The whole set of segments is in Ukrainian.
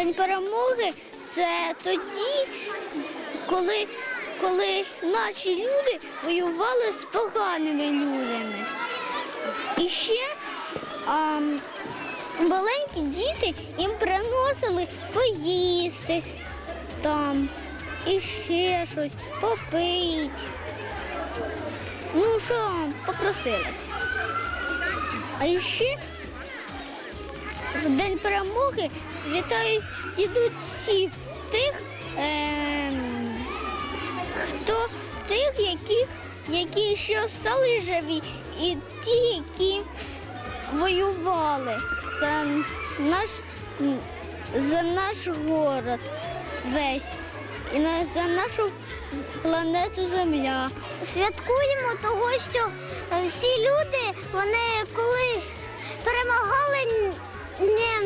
День перемоги це тоді, коли, коли наші люди воювали з поганими людьми. І ще а, маленькі діти їм приносили поїсти там і ще щось попить. Ну, що попросили. А ще в День перемоги вітають дідусів тих, ем, хто тих, яких, які ще стали живі, і ті, які воювали за наш, за наш город весь і на, за нашу планету Земля. Святкуємо того, що всі люди, вони коли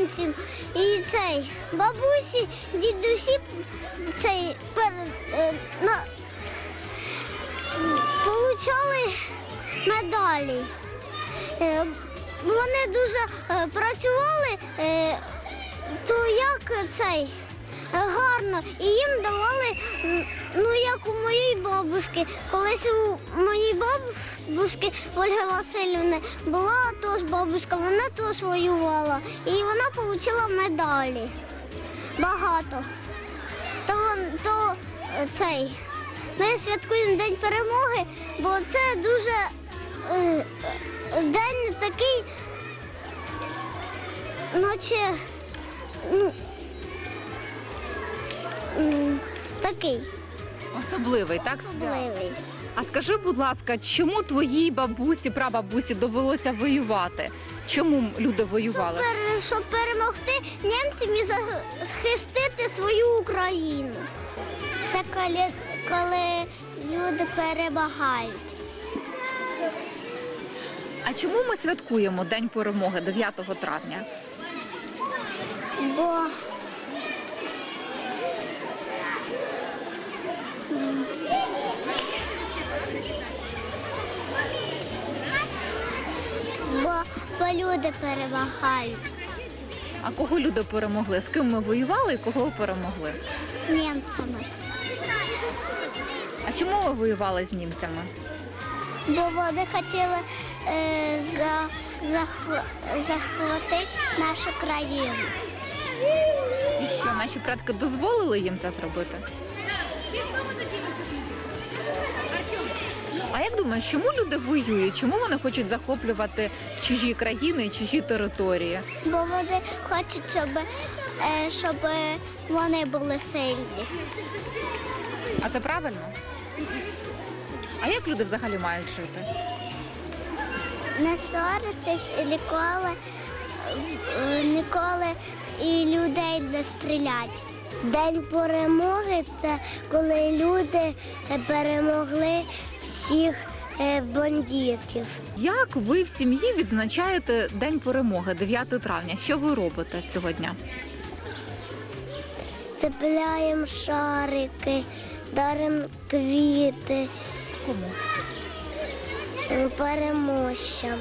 німців і цей бабусі, дідусі цей пер, е, на, получали медалі. Е, Вони дуже е, працювали, е, то як цей гарно, і їм давали, ну як у моїй бабушки, колись у моїй бабушки Ольги Васильівни була теж бабушка, вона теж воювала, і вона отримала медалі. Багато. То, то е, цей. Ми святкуємо День перемоги, бо це дуже е, е, день такий, наче ну, такий Особливий, так? особливий. А скажи, будь ласка, чому твоїй бабусі, прабабусі довелося воювати? Чому люди воювали? Щоб перемогти німцям і захистити свою Україну. Це коли, коли люди перемагають. А чому ми святкуємо День перемоги 9 травня? Бо, люди перемагають А кого люди перемогли? З ким ми воювали і кого перемогли? німцями. А чому ви воювали з німцями? Бо вони хотіли е, за, захва- захватити нашу країну. І що наші предки дозволили їм це зробити? Як думаєш, чому люди воюють? Чому вони хочуть захоплювати чужі країни і чужі території? Бо вони хочуть, щоб, е, щоб вони були сильні. А це правильно? А як люди взагалі мають жити? Не ссоритись і ніколи, е, ніколи і людей не стрілять. День перемоги це коли люди перемогли всіх е, бандитів. Як ви в сім'ї відзначаєте День перемоги 9 травня? Що ви робите цього дня? Цепляємо шарики, даримо квіти Кому? е, переможцям.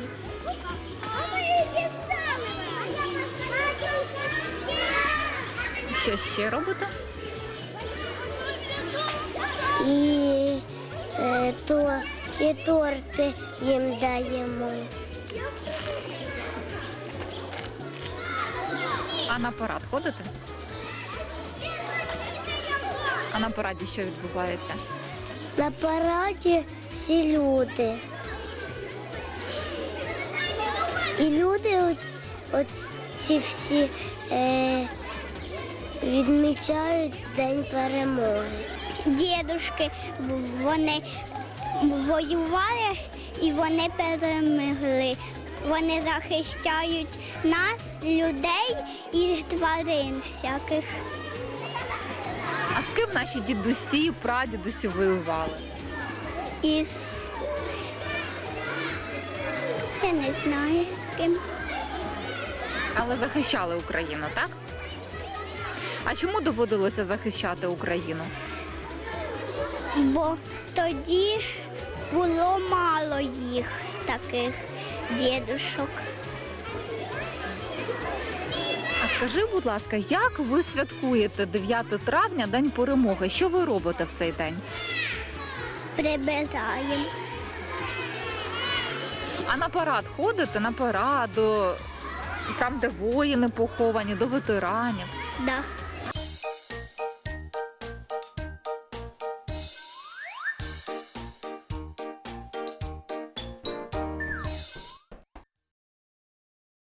Що ще робите? І, то, і торти їм даємо. А на парад ходите? А на параді що відбувається? На параді всі люди. І люди от, от ці всі е, відмічають День перемоги. Дідушки вони воювали і вони перемогли. Вони захищають нас, людей і тварин всяких. А з ким наші дідусі, прадідусі воювали? Із я не знаю з ким. Але захищали Україну, так? А чому доводилося захищати Україну? Бо тоді було мало їх таких дідушок. А Скажи, будь ласка, як ви святкуєте 9 травня, День перемоги? Що ви робите в цей день? Прибираємо. А на парад ходите на парад, там, де воїни поховані, до ветеранів. Да.